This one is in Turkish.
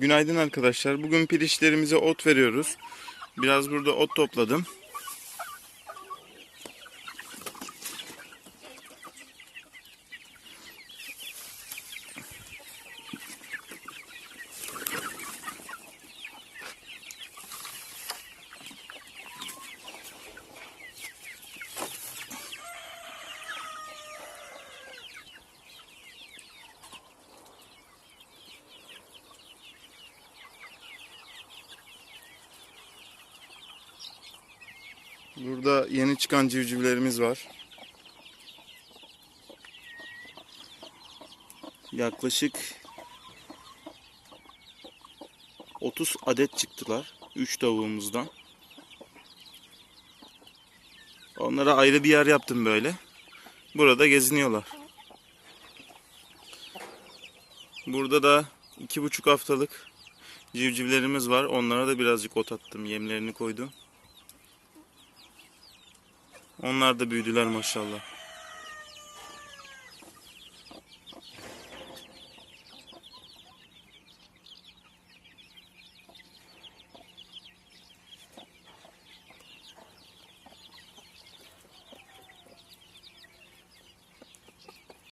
Günaydın arkadaşlar. Bugün pirişlerimize ot veriyoruz. Biraz burada ot topladım. Burada yeni çıkan civcivlerimiz var. Yaklaşık 30 adet çıktılar. 3 tavuğumuzdan. Onlara ayrı bir yer yaptım böyle. Burada geziniyorlar. Burada da iki buçuk haftalık civcivlerimiz var. Onlara da birazcık ot attım. Yemlerini koydum. Onlar da büyüdüler maşallah.